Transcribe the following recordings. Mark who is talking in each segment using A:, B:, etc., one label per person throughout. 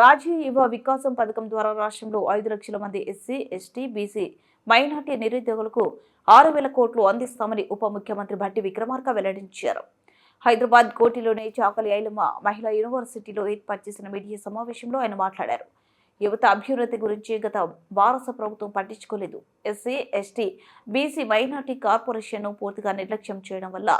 A: రాజీవ్ యువ వికాసం పథకం ద్వారా రాష్ట్రంలో ఐదు లక్షల మంది ఎస్సీ ఎస్టీ బీసీ మైనార్టీ నిరుద్యోగులకు ఆరు వేల కోట్లు అందిస్తామని ఉప ముఖ్యమంత్రి భట్టి విక్రమార్క వెల్లడించారు. హైదరాబాద్ కోటిలోని చాకలి ఐలమ్మ మహిళా యూనివర్సిటీలో ఏర్పాటు చేసిన మీడియా సమావేశంలో ఆయన మాట్లాడారు. యువత అభ్యున్నతి గురించి గత భారత ప్రభుత్వం పట్టించుకోలేదు. ఎస్సీ ఎస్టీ బీసీ మైనార్టీ కార్పొరేషన్ను పూర్తిగా నిర్లక్ష్యం చేయడం వల్ల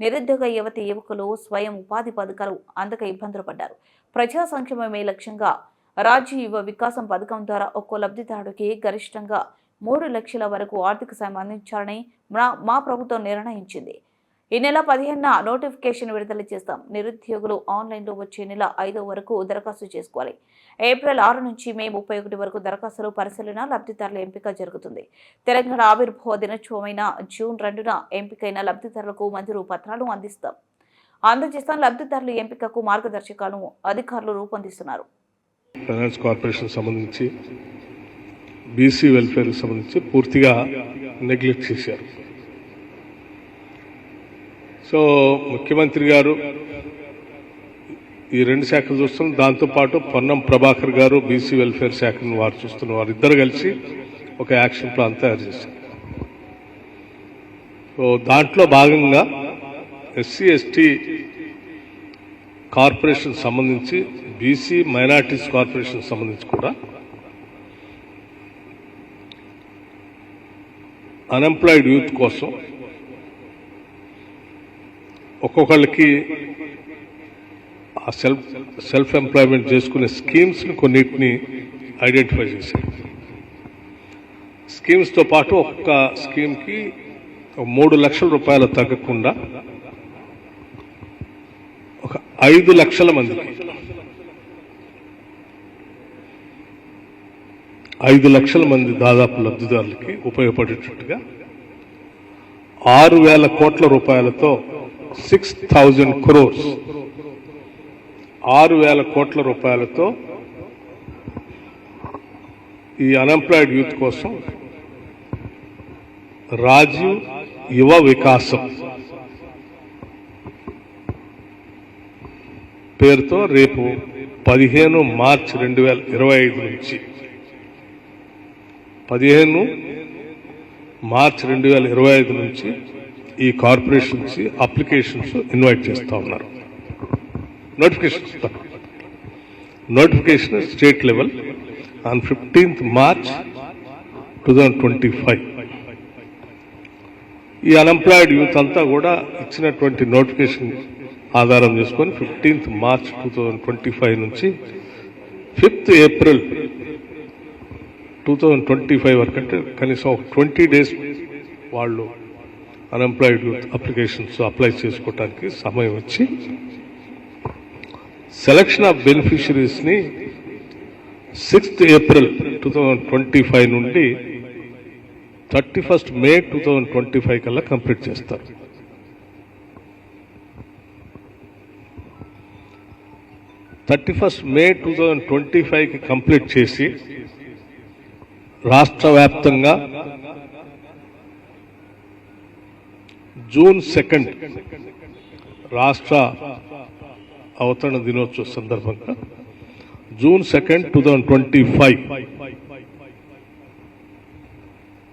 A: నిరుద్యోగ యువతి యువకులు స్వయం ఉపాధి పథకాలు అందక ఇబ్బందులు పడ్డారు. ప్రజా సంక్షేమమే లక్ష్యంగా రాజ్య యువ వికాసం పథకం ద్వారా ఒక్కో లబ్ధిదారుడికి గరిష్టంగా మూడు లక్షల వరకు ఆర్థిక సాయం అందించాలని మా మా ప్రభుత్వం నిర్ణయించింది. ఈ నెల పదిహేనున నోటిఫికేషన్ విడుదల చేస్తాం. నిరుద్యోగులు ఆన్లైన్లో వచ్చే నెల ఐదో వరకు దరఖాస్తు చేసుకోవాలి. ఏప్రిల్ ఆరు నుంచి మే ముప్పై ఒకటి వరకు దరఖాస్తులు పరిశీలన లబ్ధిదారుల ఎంపిక జరుగుతుంది. తెలంగాణ ఆవిర్భావ దినోత్సవమైన జూన్ రెండున ఎంపికైన లబ్ధిదారులకు మంజూరు పత్రాలు అందిస్తాం. అందజేస్తాం లబ్ధిదారుల ఎంపికకు మార్గదర్శకాలను అధికారులు రూపొందిస్తున్నారు.
B: ఫైనాన్స్ కార్పొరేషన్ సంబంధించి బీసీ వెల్ఫేర్ సంబంధించి పూర్తిగా నెగ్లెక్ట్ చేశారు. సో ముఖ్యమంత్రి గారు ఈ రెండు శాఖలు చూస్తున్నాం దాంతోపాటు పొన్నం ప్రభాకర్ గారు బీసీ వెల్ఫేర్ శాఖను వారు చూస్తున్నారు వారిద్దరు కలిసి ఒక యాక్షన్ ప్లాన్ తయారు చేశారు. సో దాంట్లో భాగంగా ఎస్సీ ఎస్టీ కార్పొరేషన్ సంబంధించి బీసీ మైనార్టీస్ కార్పొరేషన్ సంబంధించి కూడా అన్ఎంప్లాయిడ్ యూత్ కోసం ఒక్కొక్కళ్ళకి ఆ సెల్ఫ్ సెల్ఫ్ ఎంప్లాయ్మెంట్ చేసుకునే స్కీమ్స్ని కొన్నిటిని ఐడెంటిఫై చేశారు. స్కీమ్స్తో పాటు ఒక్క స్కీమ్కి మూడు లక్షల రూపాయలు తగ్గకుండా ఒక ఐదు లక్షల మందికి ఐదు లక్షల మంది దాదాపు లబ్ధిదారులకి ఉపయోగపడేటట్టుగా ఆరు వేల కోట్ల రూపాయలతో సిక్స్ థౌజండ్ క్రోర్స్ ఆరు వేల కోట్ల రూపాయలతో ఈ అన్ఎంప్లాయిడ్ యూత్ కోసం రాజీవ్ యువ వికాసం పేరుతో రేపు పదిహేను మార్చ్ రెండు వేల ఇరవై ఐదు నుంచి. పదిహేను మార్చ్ రెండు వేల ఇరవై ఐదు నుంచి ఈ కార్పొరేషన్స్ అప్లికేషన్స్ ఇన్వైట్ చేస్తూ ఉన్నారు. Notification notification state level on fifteenth March two thousand twenty five ఈ అన్ఎంప్లాయిడ్ యూత్ అంతా కూడా ఇచ్చినటువంటి నోటిఫికేషన్ ఆధారం చేసుకొని fifteenth March two thousand twenty five నుంచి fifth April two thousand twenty five వరకు అంటే కనీసం ఒక ట్వంటీ డేస్ వాళ్ళు అన్ఎంప్లాయిడ్ యూత్ అప్లికేషన్స్ అప్లై చేసుకోవటానికి సమయం వచ్చి selection of బెనిఫిషరీస్ని sixth April two thousand twenty five నుండి thirty first May two thousand twenty five కల్లా కంప్లీట్ చేస్తారు. Thirty first May two thousand twenty ఫైవ్కి కంప్లీట్ చేసి రాష్ట్ర వ్యాప్తంగా జూన్ సెకండ్ రాష్ట్ర అవతరణ దినోత్సవ సందర్భంగా. June second two thousand twenty five